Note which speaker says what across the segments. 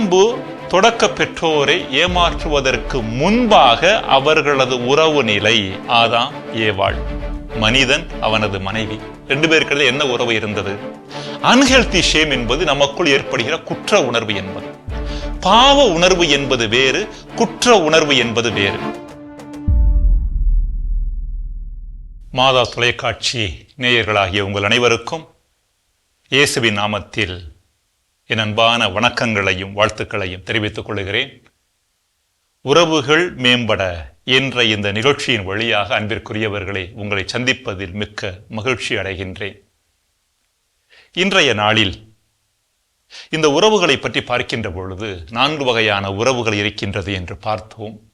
Speaker 1: பாம்பு தொடக்க பெற்றோரை ஏமாற்றுவதற்கு முன்பாக அவர்களது உறவு நிலை ஆதாம் ஏவாள். மனிதன் அவனது மனைவி. ரெண்டு பேருக்கிடையே என்ன உறவு இருந்தது? அன்ஹெல்தி ஷேம் என்பது நமக்குள் ஏற்படுகிற குற்ற உணர்வு என்பது. பாவ உணர்வு என்பது வேறு குற்ற உணர்வு என்பது வேறு. மாதா தொலைக்காட்சி நேயர்களாகிய உங்கள் அனைவருக்கும் இயேசுவின் நாமத்தில் என் அன்பான வணக்கங்களையும் வாழ்த்துக்களையும் தெரிவித்துக் கொள்கிறேன். உறவுகள் மேம்பட என்ற இந்த நிகழ்ச்சியின் வழியாக அன்பிற்குரியவர்களே உங்களை சந்திப்பதில் மிக்க மகிழ்ச்சி அடைகின்றேன். இன்றைய நாளில் இந்த உறவுகளை பற்றி பார்க்கின்ற பொழுது நான்கு வகையான உறவுகள் இருக்கின்றது என்று பார்த்தோம்.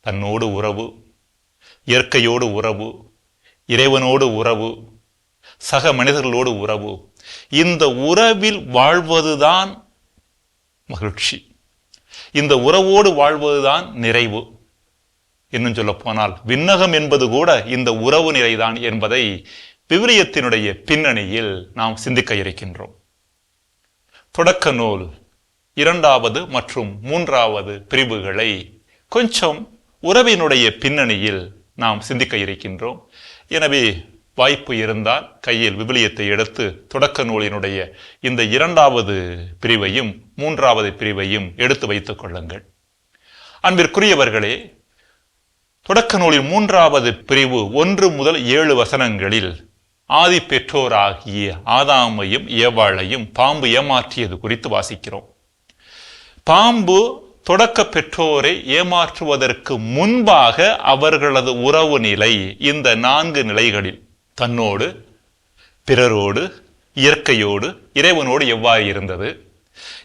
Speaker 1: தன்னோடு உறவு இயற்கையோடு உறவு இறைவனோடு உறவு சக மனிதர்களோடு உறவு இந்த உறவில் வாழ்வதுதான் மகிழ்ச்சி. இந்த உறவோடு வாழ்வதுதான் நிறைவு. இன்னும் சொல்ல போனால் விண்ணகம் என்பது கூட இந்த உறவு நிறைதான் என்பதை விவிலியத்தினுடைய பின்னணியில் நாம் சிந்திக்க இருக்கின்றோம். தொடக்க நூல் இரண்டாவது மற்றும் மூன்றாவது பிரிவுகளை கொஞ்சம் உறவினுடைய பின்னணியில் நாம் சிந்திக்க இருக்கின்றோம். எனவே வாய்ப்பு இருந்தால் கையில் விபிலியத்தை எடுத்து தொடக்க நூலினுடைய இந்த இரண்டாவது பிரிவையும் மூன்றாவது பிரிவையும் எடுத்து வைத்துக் கொள்ளுங்கள். அன்பிற்குரியவர்களே தொடக்க நூலின் மூன்றாவது பிரிவு ஒன்று முதல் ஏழு வசனங்களில் ஆதி பெற்றோராகிய ஆதாமையும் ஏவாளையும் பாம்பு ஏமாற்றியது குறித்து வாசிக்கிறோம். பாம்பு தொடக்க பெற்றோரை ஏமாற்றுவதற்கு முன்பாக அவர்களது உறவு நிலை இந்த நான்கு நிலைகளில் தன்னோடு பிறரோடு இயற்கையோடு இறைவனோடு எவ்வாறு இருந்தது?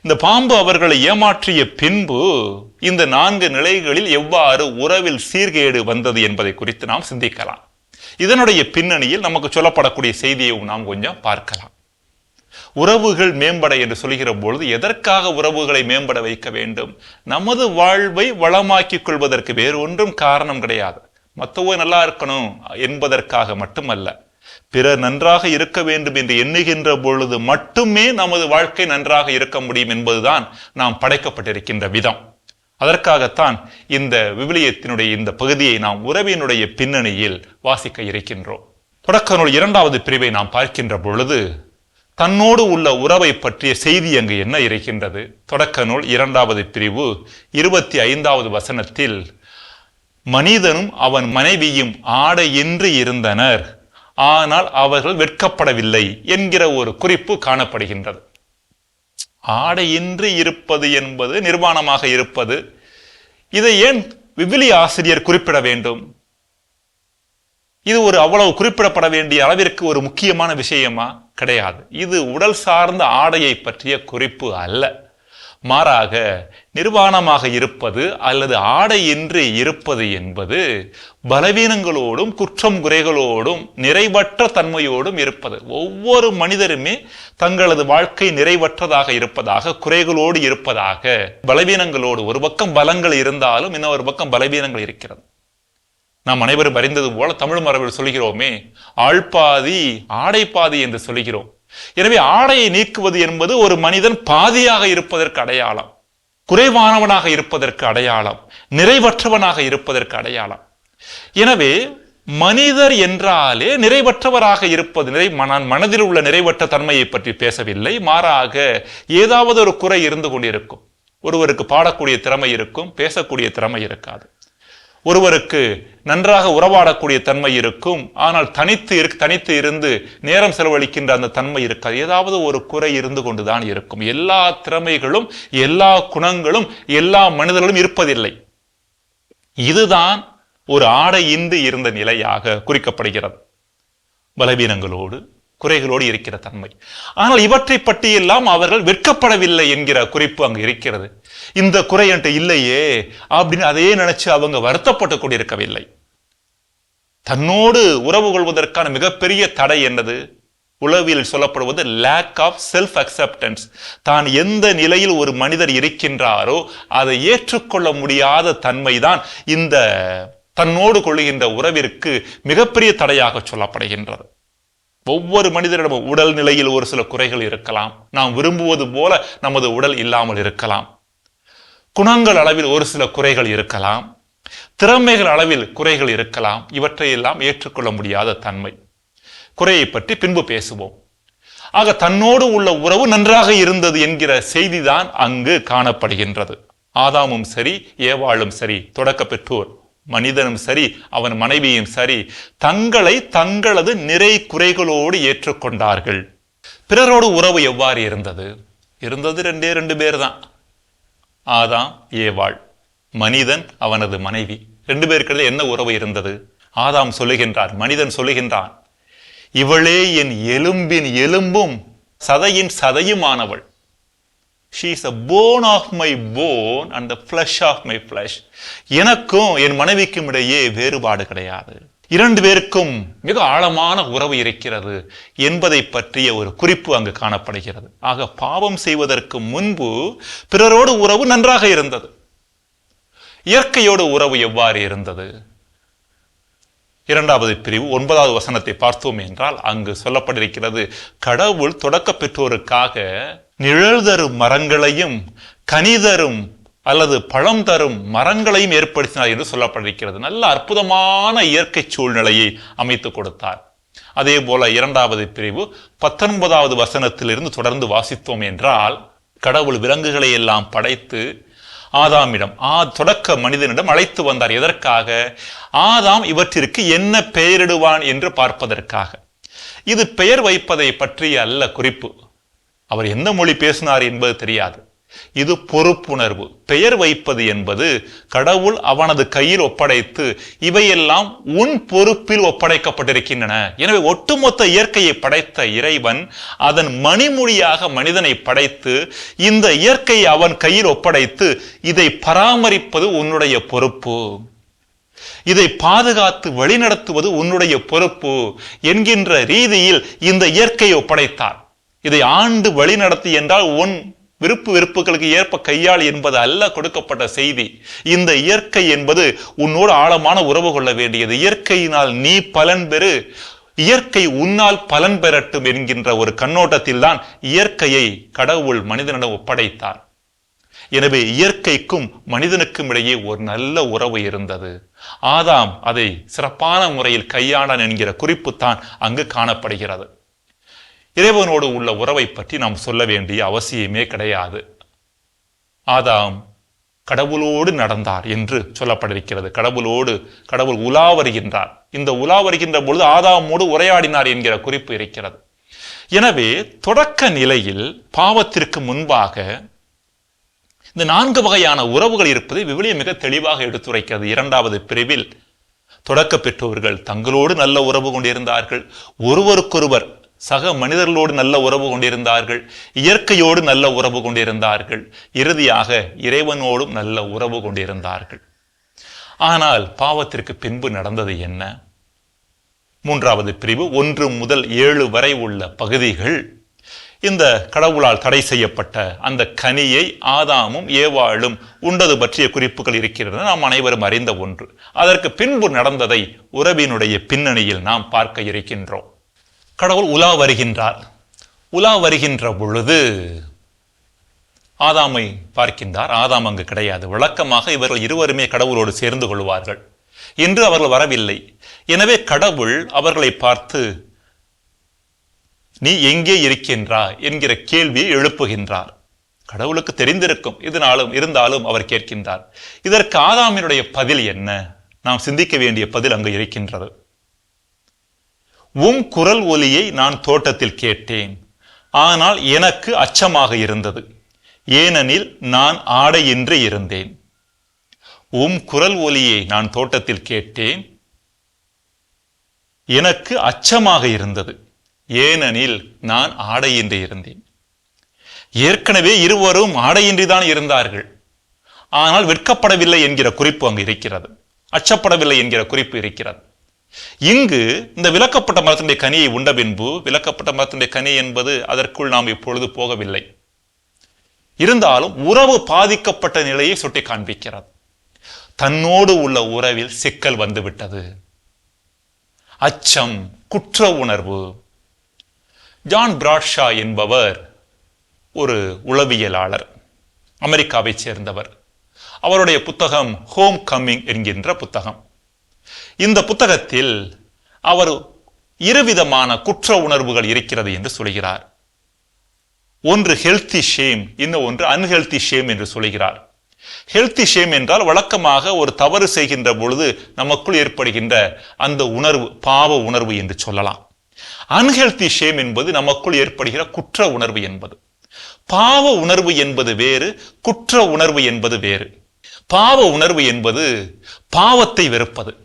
Speaker 1: இந்த பாம்பு அவர்களை ஏமாற்றிய பின்பு இந்த நான்கு நிலைகளில் எவ்வாறு உறவில் சீர்கேடு வந்தது என்பதை குறித்து நாம் சிந்திக்கலாம். இதனுடைய பின்னணியில் நமக்கு சொல்லப்படக்கூடிய செய்தியை நாம் கொஞ்சம் பார்க்கலாம். உறவுகள் மேம்பட என்று சொல்கிற பொழுது எதற்காக உறவுகளை மேம்பட வைக்க வேண்டும்? நமது வாழ்வை வளமாக்கிக் கொள்வதற்கு வேறு ஒன்றும் காரணம் கிடையாது. மற்றவோ நல்லா இருக்கணும் என்பதற்காக மட்டுமல்ல. பிறர் நன்றாக இருக்க வேண்டும் என்று எண்ணுகின்ற பொழுது மட்டுமே நமது வாழ்க்கை நன்றாக இருக்க முடியும் என்பதுதான் நாம் படைக்கப்பட்டிருக்கின்ற விதம். அதற்காகத்தான் இந்த விவிலியத்தினுடைய இந்த பகுதியை நாம் உறவினுடைய பின்னணியில் வாசிக்க இருக்கின்றோம். தொடக்க நூல் இரண்டாவது பிரிவை நாம் பார்க்கின்ற பொழுது தன்னோடு உள்ள உறவை பற்றிய செய்தி அங்கு என்ன இருக்கின்றது? தொடக்க நூல் இரண்டாவது பிரிவு இருபத்தி ஐந்தாவது வசனத்தில் மனிதனும் அவன் மனைவியும் ஆடையின்றி இருந்தனர். ஆனால் அவர்கள் வெட்கப்படவில்லை என்கிற ஒரு குறிப்பு காணப்படுகின்றது. ஆடையின்றி இருப்பது என்பது நிர்வாணமாக இருப்பது இதை ஏன் விவிலி ஆசிரியர் குறிப்பிட வேண்டும்? இது ஒரு அவ்வளவு குறிப்பிடப்பட வேண்டிய அளவிற்கு ஒரு முக்கியமான விஷயமா? கிடையாது. இது உடல் சார்ந்த ஆடையை பற்றிய குறிப்பு அல்ல. மாறாக நிர்வாணமாக இருப்பது அல்லது ஆடையின்றி இருப்பது என்பது பலவீனங்களோடும் குற்றம் குறைகளோடும் நிறைவற்ற தன்மையோடும் இருப்பது. ஒவ்வொரு மனிதருமே தங்களது வாழ்க்கை நிறைவற்றதாக இருப்பதாக குறைகளோடு இருப்பதாக பலவீனங்களோடு ஒரு பக்கம் பலங்கள் இருந்தாலும் இன்னொரு பக்கம் பலவீனங்கள் இருக்கிறது. நாம் அனைவரும் அறிந்தது போல தமிழ் மரபில் சொல்கிறோமே ஆழ்பாதி ஆடை பாதி என்று சொல்கிறோம். எனவே ஆடையை நீக்குவது என்பது ஒரு மனிதன் பாதியாக இருப்பதற்கு அடையாளம். குறைவானவனாக இருப்பதற்கு அடையாளம். நிறைவற்றவனாக இருப்பதற்கு அடையாளம். எனவே மனிதர் என்றாலே நிறைவற்றவராக இருப்பது நிறை நான் மனதில் உள்ள நிறைவற்ற தன்மையை பற்றி பேசவில்லை. மாறாக ஏதாவது ஒரு குறை இருந்து கொண்டிருக்கும். ஒருவருக்கு பாடக்கூடிய திறமை இருக்கும் பேசக்கூடிய திறமை இருக்காது. ஒருவருக்கு நன்றாக உறவாடக்கூடிய தன்மை இருக்கும். ஆனால் தனித்து இரு தனித்து இருந்து நேரம் செலவழிக்கின்ற அந்த தன்மை இருக்காது. ஏதாவது ஒரு குறை இருந்து கொண்டுதான் இருக்கும். எல்லா திறமைகளும் எல்லா குணங்களும் எல்லா மனிதர்களும் இருப்பதில்லை. இதுதான் ஒரு ஆடையின்றி இருந்த நிலையாக குறிக்கப்படுகிறது. பலவீனங்களோடு குறைகளோடு இருக்கிற தன்மை. ஆனால் இவற்றை பற்றியெல்லாம் அவர்கள் வெட்கப்படவில்லை என்கிற குறிப்பு அங்கு இருக்கிறது. இந்த குறை என்கிட்ட இல்லையே அப்படின்னு அதையே நினைச்சு அவங்க வருத்தப்பட்டு கொண்டிருக்கவில்லை. தன்னோடு உறவு கொள்வதற்கான மிகப்பெரிய தடை என்னது? உளவியல் சொல்லப்படுவது லேக் ஆஃப் செல்ஃப் அக்செப்டன்ஸ் தான் எந்த நிலையில் ஒரு மனிதர் இருக்கின்றாரோ அதை ஏற்றுக்கொள்ள முடியாத தன்மைதான் இந்த தன்னோடு கொள்ளுகின்ற உறவிற்கு மிகப்பெரிய தடையாக சொல்லப்படுகின்றது. ஒவ்வொரு மனிதரிடமும் உடல் நிலையில் ஒரு சில குறைகள் இருக்கலாம். நாம் விரும்புவது போல நமது உடல் இல்லாமல் இருக்கலாம். குணங்கள் அளவில் ஒரு சில குறைகள் இருக்கலாம். திறமைகள் அளவில் குறைகள் இருக்கலாம். இவற்றையெல்லாம் ஏற்றுக்கொள்ள முடியாத தன்மை. குறையை பற்றி பின்பு பேசுவோம். ஆக தன்னோடு உள்ள உறவு நன்றாக இருந்தது என்கிற செய்திதான் அங்கு காணப்படுகின்றது. ஆதாமும் சரி ஏவாளும் சரி தொடக்க பெற்றோர். மனிதனும் சரி அவன் மனைவியும் சரி தங்களை தங்களது நிறை குறைகளோடு ஏற்றுக்கொண்டார்கள். பிறரோடு உறவு எவ்வாறு இருந்தது? இருந்தது ரெண்டே ரெண்டு பேர் தான் ஆதாம் ஏவாள். மனிதன் அவனது மனைவி. ரெண்டு பேருக்கிடையில் என்ன உறவு இருந்தது? ஆதாம் சொல்லுகின்றார் மனிதன் சொல்லுகின்றான் இவளே என் எலும்பின் எலும்பும் சதையின் சதையுமானவள். She is a bone of my bone and the flesh of my flesh எனக்கும் என் மனைவிக்கும் இடையே வேறுபாடு கிடையாது. இரண்டு பேருக்கும் மிக ஆழமான உறவு இருக்கிறது என்பதை பற்றிய ஒரு குறிப்பு அங்கு காணப்படுகிறது. ஆக பாவம் செய்வதற்கு முன்பு பிறரோடு உறவு நன்றாக இருந்தது. இயற்கையோடு உறவு எவ்வாறு இருந்தது? இரண்டாவது பிரிவு ஒன்பதாவது வசனத்தை பார்த்தோம் என்றால் அங்கு சொல்லப்பட்டிருக்கிறது கடவுள் தொடக்க பெற்றோருக்காக நிழல் தரும் மரங்களையும் கனி தரும் அல்லது பழம் தரும் மரங்களையும் ஏற்படுத்தினார் என்று சொல்லப்பட்டிருக்கிறது. நல்ல அற்புதமான இயற்கை சூழ்நிலையை அமைத்து கொடுத்தார். அதே போல இரண்டாவது பிரிவு பத்தொன்பதாவது வசனத்திலிருந்து தொடர்ந்து வாசித்தோம் என்றால் கடவுள் விலங்குகளை எல்லாம் படைத்து ஆதாமிடம் ஆ தொடக்க மனிதனிடம் அழைத்து வந்தார். எதற்காக? ஆதாம் இவற்றிற்கு என்ன பெயரிடுவான் என்று பார்ப்பதற்காக. இது பெயர் வைப்பதை பற்றிய அல்ல குறிப்பு. அவர் எந்த மொழி பேசினார் என்பது தெரியாது. இது பொறுப்புணர்வு. பெயர் வைப்பது என்பது கடவுள் அவனது கையில் ஒப்படைத்து இவையெல்லாம் உன் பொறுப்பில் ஒப்படைக்கப்பட்டிருக்கின்றன. எனவே ஒட்டுமொத்த இயற்கையை படைத்த இறைவன் அதன் மணிமொழியாக மனிதனை படைத்து இந்த இயற்கையை அவன் கையில் ஒப்படைத்து இதை பராமரிப்பது உன்னுடைய பொறுப்பு. இதை பாதுகாத்து வழிநடத்துவது உன்னுடைய பொறுப்பு என்கின்ற ரீதியில் இந்த இயற்கையை ஒப்படைத்தார் இதை ஆண்டு வழிநடத்தி என்றால் உன் விருப்பு வெறுப்புகளுக்கு ஏற்ப கையாள் என்பது அல்ல கொடுக்கப்பட்ட செய்தி. இந்த இயற்கை என்பது உன்னோடு ஆழமான உறவு கொள்ள வேண்டியது. இயற்கையினால் நீ பலன் பெறு. இயற்கை உன்னால் பலன் பெறட்டும் என்கின்ற ஒரு கண்ணோட்டத்தில் தான் இயற்கையை கடவுள் மனிதனிடம் ஒப்படைத்தார் எனவே இயற்கைக்கும் மனிதனுக்கும் இடையே ஒரு நல்ல உறவு இருந்தது. ஆதாம் அதை சிறப்பான முறையில் கையாண்டான் என்கிற குறிப்பு தான் அங்கு காணப்படுகிறது. இறைவனோடு உள்ள உறவை பற்றி நாம் சொல்ல வேண்டிய அவசியமே கிடையாது. ஆதாம் கடவுளோடு நடந்தார் என்று சொல்லப்பட்டிருக்கிறது. கடவுளோடு கடவுள் உலா வருகின்றார். இந்த உலா வருகின்ற பொழுது ஆதாமோடு உரையாடினார் என்கிற குறிப்பு இருக்கிறது. எனவே தொடக்க நிலையில் பாவத்திற்கு முன்பாக இந்த நான்கு வகையான உறவுகள் இருப்பதை விவிலியம் மிக தெளிவாக எடுத்துரைக்கிறது. இரண்டாவது பிரிவில் தொடக்க பெற்றோர்கள் தங்களோடு நல்ல உறவு கொண்டிருந்தார்கள். ஒருவருக்கொருவர் சக மனிதர்களோடு நல்ல உறவு கொண்டிருந்தார்கள். இயற்கையோடு நல்ல உறவு கொண்டிருந்தார்கள். இறுதியாக இறைவனோடும் நல்ல உறவு கொண்டிருந்தார்கள். ஆனால் பாவத்திற்கு பின்பு நடந்தது என்ன? மூன்றாவது பிரிவு ஒன்று முதல் ஏழு வரை உள்ள பகுதிகள். இந்த கடவுளால் தடை செய்யப்பட்ட அந்த கனியை ஆதாமும் ஏவாளும் உண்டது பற்றிய குறிப்புகள் இருக்கிறது நாம் அனைவரும் அறிந்த ஒன்று. அதற்கு பின்பு நடந்ததை உறவினுடைய பின்னணியில் நாம் பார்க்க இருக்கின்றோம். கடவுள் உலா வருகின்றார். உலா வருகின்ற பொழுது ஆதாமை பார்க்கின்றார். ஆதாம் அங்கு கிடையாது. வழக்கமாக இவர்கள் இருவருமே கடவுளோடு சேர்ந்து கொள்வார்கள். இன்று அவர்கள் வரவில்லை. எனவே கடவுள் அவர்களை பார்த்து நீ எங்கே இருக்கின்றா என்கிற கேள்வியை எழுப்புகின்றார். கடவுளுக்கு தெரிந்திருக்கும். இதனாலும் இருந்தாலும் அவர் கேட்கின்றார். இதற்கு ஆதாமினுடைய பதில் என்ன? நாம் சிந்திக்க வேண்டிய பதில் அங்கு இருக்கின்றது. உம் குரல் ஒலியை நான் தோட்டத்தில் கேட்டேன். ஆனால் எனக்கு அச்சமாக இருந்தது. ஏனெனில் நான் ஆடையின்றி இருந்தேன். உம் குரல் ஒலியை நான் தோட்டத்தில் கேட்டேன். எனக்கு அச்சமாக இருந்தது. ஏனெனில் நான் ஆடையின்றி இருந்தேன். ஏற்கனவே இருவரும் ஆடையின்றி தான் இருந்தார்கள். ஆனால் வெட்கப்படவில்லை என்கிற குறிப்பு அங்கு இருக்கிறது. அச்சப்படவில்லை என்கிற குறிப்பு இருக்கிறது. இங்கு இந்த விளக்கப்பட்ட மரத்தினுடைய கனியை உண்ட பின்பு விளக்கப்பட்ட மரத்தினுடைய கனி என்பது அதற்குள் நாம் இப்பொழுது போகவில்லை. இருந்தாலும் உறவு பாதிக்கப்பட்ட நிலையை சுட்டி காண்பிக்கிறது தன்னோடு உள்ள உறவில் சிக்கல் வந்துவிட்டது. அச்சம் குற்ற உணர்வு. ஜான் பிராட்ஷா என்பவர் ஒரு உளவியலாளர் அமெரிக்காவைச் சேர்ந்தவர். அவருடைய புத்தகம் ஹோம் கம்மிங் என்கின்ற புத்தகம். இந்த புத்தகத்தில் அவர் இருவிதமான குற்ற உணர்வுகள் இருக்கிறது என்று சொல்கிறார். ஒன்று ஹெல்த்தி ஷேம் இன்னும் ஒன்று அன்ஹெல்த்தி ஷேம் என்று சொல்கிறார். ஹெல்த்தி ஷேம் என்றால் வழக்கமாக ஒரு தவறு செய்கின்ற பொழுது நமக்குள் ஏற்படுகின்ற அந்த உணர்வு பாவ உணர்வு என்று சொல்லலாம். அன்ஹெல்த்தி ஷேம் என்பது நமக்குள் ஏற்படுகிற குற்ற உணர்வு என்பது. பாவ உணர்வு என்பது வேறு குற்ற உணர்வு என்பது வேறு. பாவ உணர்வு என்பது பாவத்தை வெறுப்பது.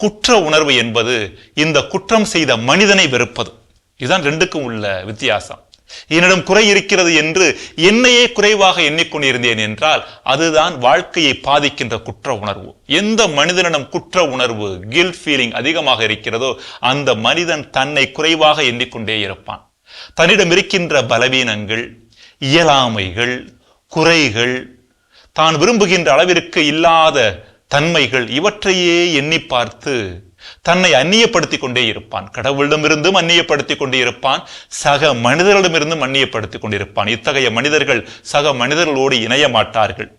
Speaker 1: குற்ற உணர்வு என்பது இந்த குற்றம் செய்த மனிதனை வெறுப்பது. இதுதான் ரெண்டுக்கும் உள்ள வித்தியாசம். என்னிடம் குறை இருக்கிறது என்று என்னையே குறைவாக எண்ணிக்கொண்டிருந்தேன் என்றால் அதுதான் வாழ்க்கையை பாதிக்கின்ற குற்ற உணர்வு. எந்த மனிதனிடம் குற்ற உணர்வு கில் ஃபீலிங் அதிகமாக இருக்கிறதோ அந்த மனிதன் தன்னை குறைவாக எண்ணிக்கொண்டே இருப்பான். தன்னிடம் இருக்கின்ற பலவீனங்கள் இயலாமைகள் குறைகள் தான் விரும்புகின்ற அளவிற்கு இல்லாத தன்மைகள் இவற்றையே எண்ணி பார்த்து தன்னை அந்நியப்படுத்திக் கொண்டே இருப்பான். கடவுளிடமிருந்தும் அந்நியப்படுத்திக் கொண்டே இருப்பான். சக மனிதர்களிடமிருந்தும் அந்நியப்படுத்திக் கொண்டிருப்பான். இத்தகைய மனிதர்கள் சக மனிதர்களோடு இணைய மாட்டார்கள்.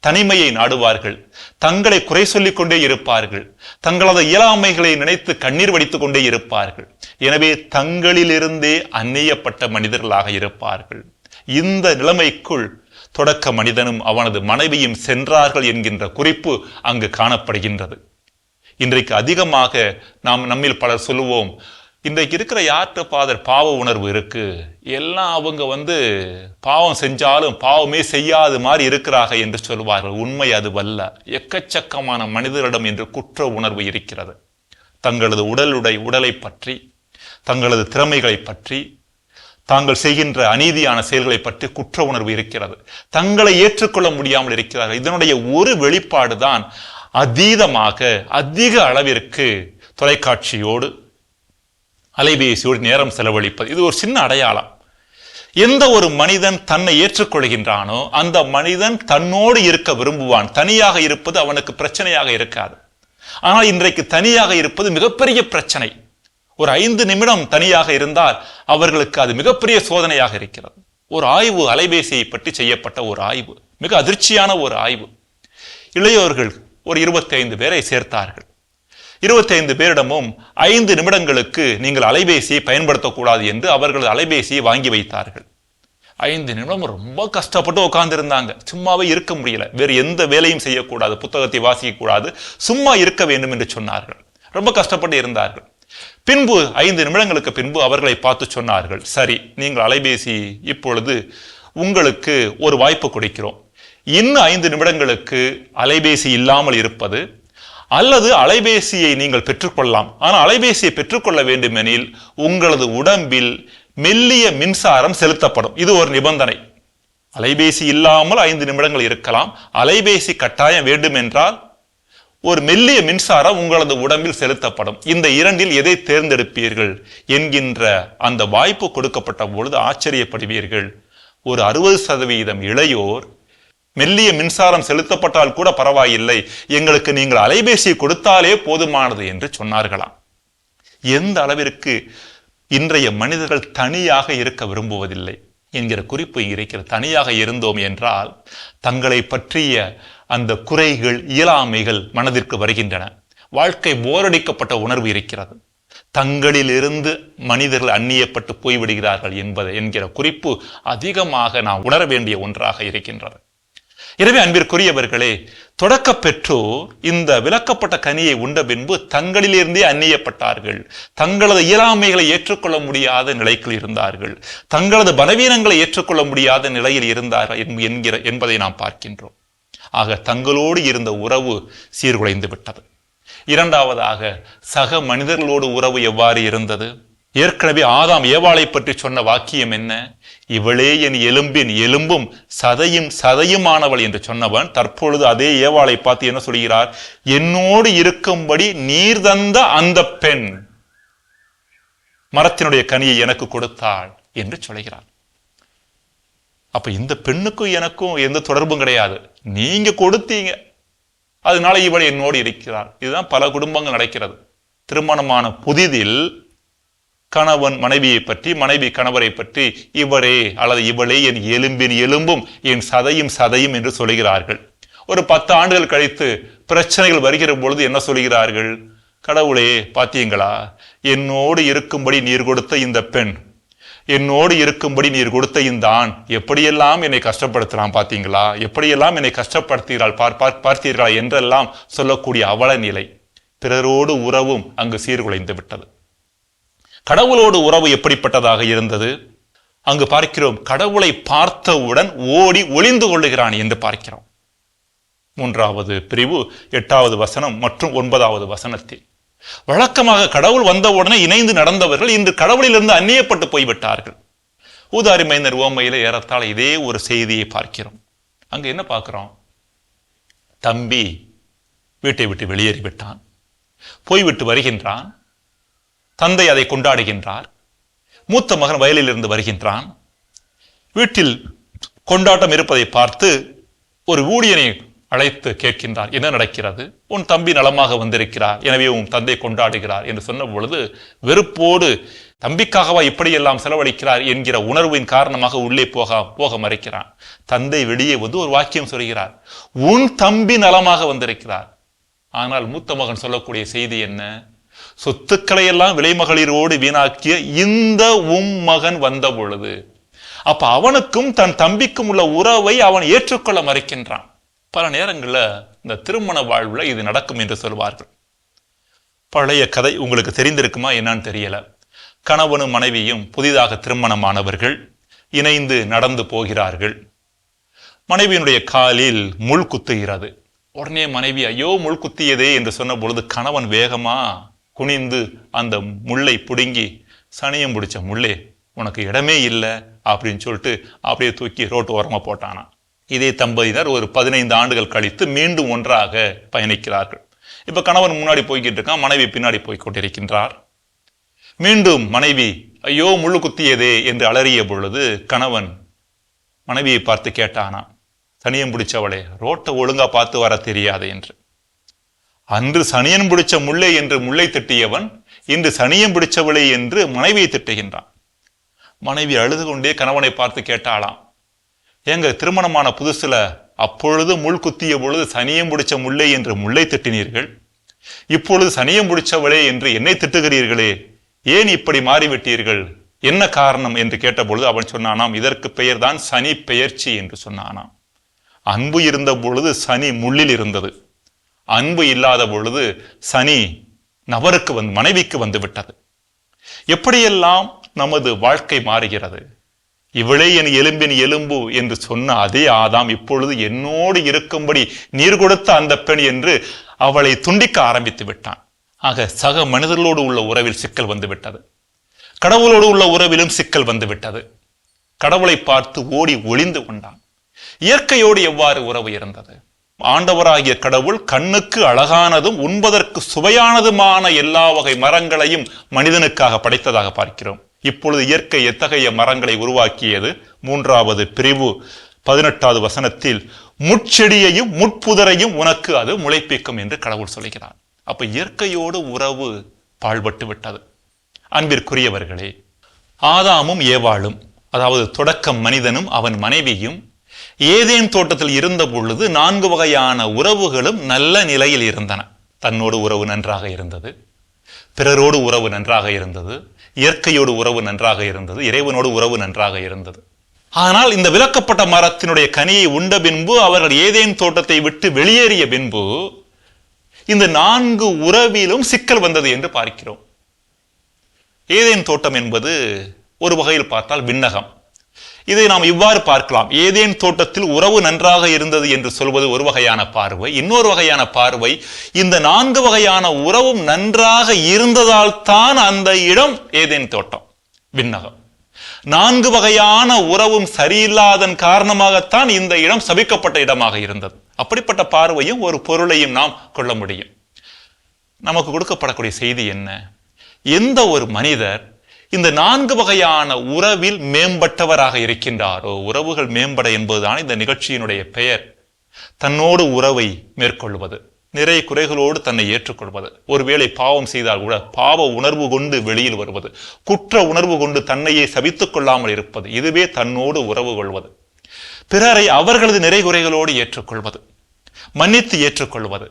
Speaker 1: தனிமையை நாடுவார்கள். தங்களை குறை சொல்லிக் கொண்டே இருப்பார்கள். தங்களது இயலாமைகளை நினைத்து கண்ணீர் வடித்துக் கொண்டே இருப்பார்கள். எனவே தங்களிலிருந்தே அந்நியப்பட்ட மனிதர்களாக இருப்பார்கள். இந்த நிலைமைக்குள் தொடக்க மனிதனும் அவனது மனைவியும் சென்றார்கள் என்கின்ற குறிப்பு அங்கு காணப்படுகின்றது. இன்றைக்கு அதிகமாக நாம் நம்மில் பலர் சொல்லுவோம் இன்றைக்கு இருக்கிற யார்கிட்ட பாதர் பாவ உணர்வு இருக்கு? எல்லாம் அவங்க வந்து பாவம் செஞ்சாலும் பாவமே செய்யாத மாதிரி இருக்கிறாங்க என்று சொல்வார்கள். உண்மை அது வல்ல எக்கச்சக்கமான மனிதரிடம் என்று குற்ற உணர்வு இருக்கிறது. தங்களது உடலுடை உடலை பற்றி தங்களது திறமைகளை பற்றி தாங்கள் செய்கின்ற அநீதியான செயல்களை பற்றி குற்ற உணர்வு இருக்கிறது. தங்களை ஏற்றுக்கொள்ள முடியாமல் இருக்கிறார்கள். இதனுடைய ஒரு வெளிப்பாடு தான் அதீதமாக அதிக அளவிற்கு தொலைக்காட்சியோடு அலைபேசியோடு நேரம் செலவழிப்பது. இது ஒரு சின்ன அடையாளம். எந்த ஒரு மனிதன் தன்னை ஏற்றுக்கொள்கின்றானோ அந்த மனிதன் தன்னோடு இருக்க விரும்புவான். தனியாக இருப்பது அவனுக்கு பிரச்சனையாக இருக்காது. ஆனால் இன்றைக்கு தனியாக இருப்பது மிகப்பெரிய பிரச்சனை. ஒரு ஐந்து நிமிடம் தனியாக இருந்தால் அவர்களுக்கு அது மிகப்பெரிய சோதனையாக இருக்கிறது. ஒரு ஆய்வு அலைபேசியை பற்றி செய்யப்பட்ட ஒரு ஆய்வு மிக அதிர்ச்சியான ஒரு ஆய்வு. இளையோர்கள் ஒரு இருபத்தைந்து பேரை சேர்த்தார்கள். இருபத்தைந்து பேரிடமும் ஐந்து நிமிடங்களுக்கு நீங்கள் அலைபேசியை பயன்படுத்தக்கூடாது என்று அவர்கள் அலைபேசியை வாங்கி வைத்தார்கள். ஐந்து நிமிடம் ரொம்ப கஷ்டப்பட்டு உட்காந்துருந்தாங்க சும்மாவே இருக்க முடியல. வேறு எந்த வேலையும் செய்யக்கூடாது புத்தகத்தை வாசிக்கக்கூடாது சும்மா இருக்க வேண்டும் என்று சொன்னார்கள். ரொம்ப கஷ்டப்பட்டு இருந்தார்கள். பின்பு ஐந்து நிமிடங்களுக்கு பின்பு அவர்களை பார்த்து சொன்னார்கள் சரி நீங்கள் அலைபேசி இப்பொழுது உங்களுக்கு ஒரு வாய்ப்பு கொடுக்கிறோம். இன்னும் ஐந்து நிமிடங்களுக்கு அலைபேசி இல்லாமல் இருப்பது அல்லது அலைபேசியை நீங்கள் பெற்றுக்கொள்ளலாம். ஆனால் அலைபேசியை பெற்றுக்கொள்ள வேண்டுமெனில் உங்களது உடம்பில் மெல்லிய மின்சாரம் செலுத்தப்படும். இது ஒரு நிபந்தனை. அலைபேசி இல்லாமல் ஐந்து நிமிடங்கள் இருக்கலாம். அலைபேசி கட்டாயம் வேண்டுமென்றால் ஒரு மெல்லிய மின்சாரம் உங்களது உடம்பில் செலுத்தப்படும். இந்த இரண்டில் எதை தேர்ந்தெடுப்பீர்கள் என்கின்ற அந்த வாய்ப்பு கொடுக்கப்பட்ட பொழுது ஆச்சரியப்படுவீர்கள். ஒரு அறுபது சதவீதம் இளையோர் மெல்லிய மின்சாரம் செலுத்தப்பட்டால் கூட பரவாயில்லை. எங்களுக்கு நீங்கள் அலைபேசியை கொடுத்தாலே போதுமானது என்று சொன்னார்களாம். எந்த அளவிற்கு இன்றைய மனிதர்கள் தனியாக இருக்க விரும்புவதில்லை. என்கிற குறிப்பு இருக்கிற தனியாக இருந்தோம் என்றால் தங்களை பற்றிய அந்த குறைகள் இயலாமைகள் மனதிற்கு வருகின்றன. வாழ்க்கை போரடிக்கப்பட்ட உணர்வு இருக்கிறது. தங்களிலிருந்து மனிதர்கள் அந்நியப்பட்டு போய்விடுகிறார்கள் என்பது என்கிற குறிப்பு அதிகமாக நாம் உணர வேண்டிய ஒன்றாக இருக்கின்றது. எனவே அன்பிற்குரியவர்களே தொடக்க பெற்றோர் இந்த விளக்கப்பட்ட கனியை உண்ட பின்பு தங்களிலிருந்தே அந்நியப்பட்டார்கள். தங்களது இயலாமைகளை ஏற்றுக்கொள்ள முடியாத நிலைக்குள் இருந்தார்கள். தங்களது பலவீனங்களை ஏற்றுக்கொள்ள முடியாத நிலையில் இருந்தார்கள் என்கிற என்பதை நாம் பார்க்கின்றோம். ஆக தங்களோடு இருந்த உறவு சீர்குலைந்து விட்டது. இரண்டாவதாக சக மனிதர்களோடு உறவு எவ்வாறு இருந்தது? ஏற்கனவே ஆதாம் ஏவாளை பற்றி சொன்ன வாக்கியம் என்ன? இவளே என் எலும்பின் எலும்பும் சதையும் சதையுமானவள் என்று சொன்னவன் தற்பொழுது அதே ஏவாளை பார்த்து என்ன சொல்கிறார்? என்னோடு இருக்கும்படி நீர் தந்த அந்த பெண் மரத்தினுடைய கனியை எனக்கு கொடுத்தாள் என்று சொல்கிறார். அப்ப இந்த பெண்ணுக்கும் எனக்கும் எந்த தொடர்பும் கிடையாது. நீங்க கொடுத்தீங்க. அதனால இவள் என்னோடு இருக்கிறார் இதுதான் பல குடும்பங்கள் நடக்கிறது. திருமணமான புதிதில் கணவன் மனைவியை பற்றி மனைவி கணவரை பற்றி இவரே அல்லது இவளே என் எலும்பின் எலும்பும் என் சதையும் சதையும் என்று சொல்கிறார்கள். ஒரு பத்து ஆண்டுகள் கழித்து பிரச்சனைகள் வருகிற பொழுது என்ன சொல்கிறார்கள்? கடவுளே பாத்தீங்களா? என்னோடு இருக்கும்படி நீர் கொடுத்த இந்த பெண் என்னோடு இருக்கும்படி நீர் கொடுத்த இந்த ஆண் எப்படியெல்லாம் என்னை கஷ்டப்படுத்துகிறான் பார்த்தீங்களா எப்படியெல்லாம் என்னை கஷ்டப்படுத்துகிறாள் பார் பார் பார்த்தீர்களா என்றெல்லாம் சொல்லக்கூடிய அவல நிலை. பிறரோடு உறவும் அங்கு சீர்குலைந்து விட்டது. கடவுளோடு உறவு எப்படிப்பட்டதாக இருந்தது? அங்கு பார்க்கிறோம் கடவுளை பார்த்தவுடன் ஓடி ஒளிந்து கொள்ளுகிறான் என்று பார்க்கிறோம். மூன்றாவது பிரிவு எட்டாவது வசனம் மற்றும் ஒன்பதாவது வசனத்தில். வழக்கமாக கடவுள் வந்தவுடனே இணைந்து நடந்தவர்கள் இன்று கடவுளிலிருந்து அந்நியப்பட்டு போய்விட்டார்கள். ஊதாரி மைந்தர் ஓமையில ஏறத்தாழ இதே ஒரு செய்தியை பார்க்கிறோம். அங்க என்ன பார்க்கிறோம்? தம்பி வீட்டை விட்டு வெளியேறி விட்டான் போய்விட்டு வருகின்றான். தந்தை அதை கொண்டாடுகின்றார். மூத்த மகன் வயலில் இருந்து வருகின்றான். வீட்டில் கொண்டாட்டம் இருப்பதை பார்த்து ஒரு ஊழியனை அழைத்து கேட்கின்றார் என்ன நடக்கிறது? உன் தம்பி நலமாக வந்திருக்கிறார். எனவே உன் தந்தை கொண்டாடுகிறார். என்று சொன்ன பொழுது வெறுப்போடு தம்பிக்காகவா இப்படியெல்லாம் செலவழிக்கிறார்? என்கிற உணர்வின் காரணமாக உள்ளே போக போக மறைக்கிறான். தந்தை வெளியே வந்து ஒரு வாக்கியம் சொல்கிறார் உன் தம்பி நலமாக வந்திருக்கிறார். ஆனால் மூத்த மகன் சொல்லக்கூடிய செய்தி என்ன? சொத்துக்களை எல்லாம் விலைமகளிரோடு வீணாக்கிய இந்த உம் மகன் வந்த பொழுது அப்ப அவனுக்கும் தன் தம்பிக்கும் உள்ள உறவை அவன் ஏற்றுக்கொள்ள மறைக்கின்றான். பல நேரங்களில் இந்த திருமண வாழ்வில் இது நடக்கும் என்று சொல்வார்கள். பழைய கதை உங்களுக்கு தெரிந்திருக்குமா என்னன்னு தெரியல. கணவனும் மனைவியும் புதிதாக திருமணமானவர்கள் இணைந்து நடந்து போகிறார்கள். மனைவியினுடைய காலில் முள் குத்துகிறது. உடனே மனைவி ஐயோ முள் குத்தியதே என்று சொன்ன பொழுது கணவன் வேகமா குனிந்து அந்த முள்ளை பிடுங்கி சனியம் பிடிச்ச முள்ளே உனக்கு இடமே இல்லை அப்படின்னு சொல்லிட்டு அப்படியே தூக்கி ரோட்டு ஓரமாக போட்டானா. இதே தம்பதியினர் ஒரு பதினைந்து ஆண்டுகள் கழித்து மீண்டும் ஒன்றாக பயணிக்கிறார்கள். இப்போ கணவன் முன்னாடி போய்கிட்டு இருக்கான் மனைவி பின்னாடி போய் கொண்டிருக்கின்றார். மீண்டும் மனைவி ஐயோ முள்ளு குத்தியதே என்று அலறிய பொழுது கணவன் மனைவியை பார்த்து கேட்டானா சனியம் பிடிச்சவளே ரோட்டை ஒழுங்கா பார்த்து வர தெரியாது என்று. அன்று சனியன் பிடிச்ச முல்லை என்று முல்லை திட்டியவன் இன்று சனியன் பிடிச்சவளே என்று மனைவியை திட்டுகின்றான். மனைவி அழுது கொண்டே கணவனை பார்த்து கேட்டாளாம் எங்க திருமணமான புதுசுல அப்பொழுது முள் குத்திய பொழுது சனியம் பிடிச்ச முல்லை என்று முல்லை திட்டினீர்கள்? இப்பொழுது சனியம் பிடிச்சவளே என்று என்னை திட்டுகிறீர்களே ஏன் இப்படி மாறிவிட்டீர்கள்? என்ன காரணம்? என்று கேட்டபொழுது அவன் சொன்னானாம் இதற்கு பெயர்தான் சனி பெயர்ச்சி என்று சொன்னானாம். அன்பு இருந்த பொழுது சனி முள்ளில் இருந்தது. அன்பு இல்லாத பொழுது சனி நபருக்கு வந்து மனைவிக்கு வந்து விட்டது. எப்படியெல்லாம் நமது வாழ்க்கை மாறுகிறது? இவளே என் எலும்பின் எலும்பு என்று சொன்ன அதே ஆதாம் இப்பொழுது என்னோடு இருக்கும்படி நீர் கொடுத்த அந்த பெண் என்று அவளை துண்டிக்க ஆரம்பித்து விட்டான். ஆக சக மனிதர்களோடு உள்ள உறவில் சிக்கல் வந்து விட்டது. கடவுளோடு உள்ள உறவிலும் சிக்கல் வந்து விட்டது. கடவுளை பார்த்து ஓடி ஒளிந்து கொண்டான். இயற்கையோடு எவ்வாறு உறவு இருந்தது? ஆண்டவராகிய கடவுள் கண்ணுக்கு அழகானதும் உண்பதற்கு சுவையானதுமான எல்லா வகை மரங்களையும் மனிதனுக்காக படைத்ததாக பார்க்கிறோம். இப்பொழுது இயற்கை எத்தகைய மரங்களை உருவாக்கியது? மூன்றாவது பிரிவு பதினெட்டாவது வசனத்தில் முட்செடியையும் முட்புதரையும் உனக்கு அது முளைப்பிக்கும் என்று கடவுள் சொல்கிறார். அப்ப இயற்கையோடு உறவு பாழ்பட்டு விட்டது. அன்பிற்குரியவர்களே ஆதாமும் ஏவாளும் அதாவது தொடக்கம் மனிதனும் அவன் மனைவியும் ஏதேன் தோட்டத்தில் இருந்த பொழுது நான்கு வகையான உறவுகளும் நல்ல நிலையில் இருந்தன. தன்னோடு உறவு நன்றாக இருந்தது. பிறரோடு உறவு நன்றாக இருந்தது. இயற்கையோடு உறவு நன்றாக இருந்தது. இறைவனோடு உறவு நன்றாக இருந்தது. ஆனால் இந்த விலக்கப்பட்ட மரத்தினுடைய கனியை உண்ட பின்பு அவர்கள் ஏதேன் தோட்டத்தை விட்டு வெளியேறிய பின்பு இந்த நான்கு உறவிலும் சிக்கல் வந்தது என்று பார்க்கிறோம். ஏதேன் தோட்டம் என்பது ஒரு வகையில் பார்த்தால் விண்ணகம். இதை நாம் இவ்வாறு பார்க்கலாம். ஏதேன் தோட்டத்தில் உறவு நன்றாக இருந்தது என்று சொல்வது ஒரு வகையான பார்வை. இன்னொரு வகையான பார்வை இந்த நான்கு வகையான உறவும் நன்றாக இருந்ததால் தான் அந்த இடம் ஏதேன் தோட்டம் விண்ணகம். நான்கு வகையான உறவும் சரியில்லாதன் காரணமாகத்தான் இந்த இடம் சபிக்கப்பட்ட இடமாக இருந்தது. அப்படிப்பட்ட பார்வையும் ஒரு பொருளையும் நாம் கொள்ள முடியும். நமக்கு கொடுக்கப்படக்கூடிய செய்தி என்ன? எந்த ஒரு மனிதர் இந்த நான்கு வகையான உறவில் மேம்பட்டவராக இருக்கின்றாரோ? உறவுகள் மேம்பட என்பதுதான் இந்த நிகழ்ச்சியினுடைய பெயர். தன்னோடு உறவை மேற்கொள்வது. நிறை குறைகளோடு தன்னை ஏற்றுக்கொள்வது. ஒருவேளை பாவம் செய்தால் கூட பாவ உணர்வு கொண்டு வெளியில் வருவது. குற்ற உணர்வு கொண்டு தன்னையே சபித்துக் கொள்ளாமல் இருப்பது. இதுவே தன்னோடு உறவு கொள்வது. பிறரை அவர்களது நிறை குறைகளோடு ஏற்றுக்கொள்வது. மன்னித்து ஏற்றுக்கொள்வது.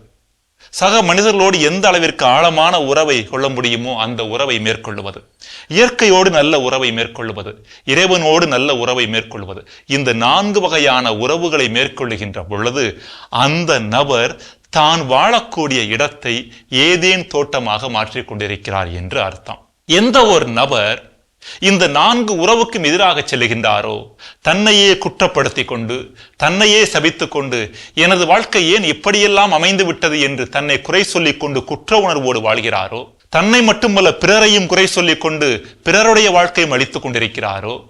Speaker 1: சக மனிதர்களோடு எந்த அளவிற்கு ஆழமான உறவை கொள்ள முடியுமோ அந்த உறவை மேற்கொள்ளுவது. இயற்கையோடு நல்ல உறவை மேற்கொள்வது இறைவனோடு நல்ல உறவை மேற்கொள்வது. இந்த நான்கு வகையான உறவுகளை மேற்கொள்ளுகின்ற பொழுது அந்த நபர் தான் வாழக்கூடிய இடத்தை ஏதேன் தோட்டமாக மாற்றிக் கொண்டிருக்கிறார் என்று அர்த்தம். எந்த ஒரு நபர் இந்த நான்கு உறவுக்கும் எதிராக செல்கின்றாரோ தன்னையே குற்றப்படுத்திக் கொண்டு தன்னையே சபித்து கொண்டு எனது வாழ்க்கை ஏன் இப்படியெல்லாம் அமைந்து விட்டது என்று தன்னை குறை சொல்லிக் கொண்டு குற்ற உணர்வோடு வாழ்கிறாரோ? தன்னை மட்டுமல்ல பிறரையும் குறை சொல்லிக் கொண்டு பிறருடைய வாழ்க்கையும் அளித்துக் கொண்டிருக்கிறாரோ?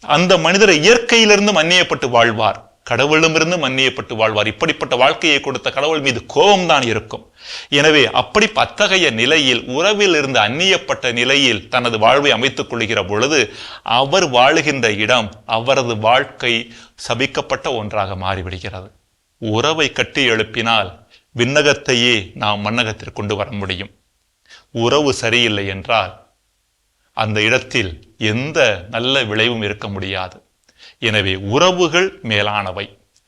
Speaker 1: அந்த மனிதர் இயற்கையிலிருந்து மன்னியப்பட்டு வாழ்வார். கடவுளிடமிருந்து மன்னியப்பட்டு வாழ்வார். இப்படிப்பட்ட வாழ்க்கையை கொடுத்த கடவுள் மீது கோபம்தான் இருக்கும். எனவே அப்படி அத்தகைய நிலையில் உறவில் இருந்து அந்நியப்பட்ட நிலையில் தனது வாழ்வை அமைத்துக் கொள்கிற பொழுது அவர் வாழுகின்ற இடம் அவரது வாழ்க்கை சபிக்கப்பட்ட ஒன்றாக மாறிவிடுகிறது. உறவை கட்டி எழுப்பினால் விண்ணகத்தையே நாம் மண்ணகத்திற்கு கொண்டு வர முடியும். உறவு சரியில்லை என்றால் அந்த இடத்தில் எந்த நல்ல விளைவும் இருக்க முடியாது. எனவே உறவுகள் மேலானவை.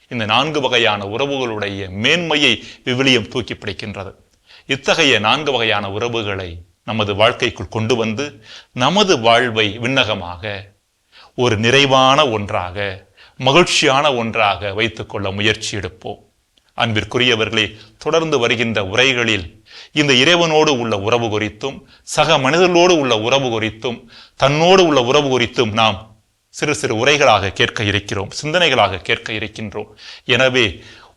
Speaker 1: இந்த நான்கு வகையான உறவுகளுடைய மேன்மையை விவிலியம் தூக்கி பிடிக்கின்றது. இத்தகைய நான்கு வகையான உறவுகளை நமது வாழ்க்கைக்குள் கொண்டு வந்து நமது வாழ்வை விண்ணகமாக ஒரு நிறைவான ஒன்றாக மகிழ்ச்சியான ஒன்றாக வைத்துக்கொள்ள முயற்சி எடுப்போம். அன்பிற்குரியவர்களே தொடர்ந்து வருகின்ற உரைகளில் இந்த இறைவனோடு உள்ள உறவு குறித்தும் சக மனிதர்களோடு உள்ள உறவு குறித்தும் தன்னோடு உள்ள உறவு குறித்தும் நாம் சிறு சிறு உரைகளாக கேட்க இருக்கிறோம் சிந்தனைகளாக கேட்க இருக்கின்றோம். எனவே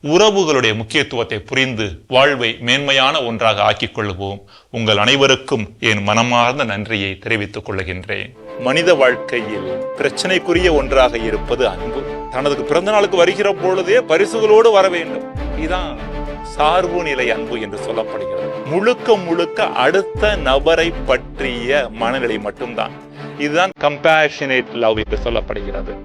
Speaker 1: உறவுகளுடைய முக்கியத்துவத்தை புரிந்து வாழ்வை மேன்மையான ஒன்றாக ஆக்கிக் கொள்வோம் உங்கள் அனைவருக்கும் என் மனமார்ந்த நன்றியை தெரிவித்துக் கொள்கின்றேன். மனித வாழ்க்கையில் பிரச்சனைக்குரிய ஒன்றாக இருப்பது அன்பு. தனது பிறந்த நாளுக்கு வருகிற பொழுதே பரிசுகளோடு வர வேண்டும். இதுதான் சார்பு நிலை அன்பு என்று சொல்லப்படுகிறது. முழுக்க முழுக்க அடுத்த நபரை பற்றிய மனநிலை மட்டும்தான். இதுதான் கம்பேஷனேட் லவ் என்று சொல்லப்படுகிறது.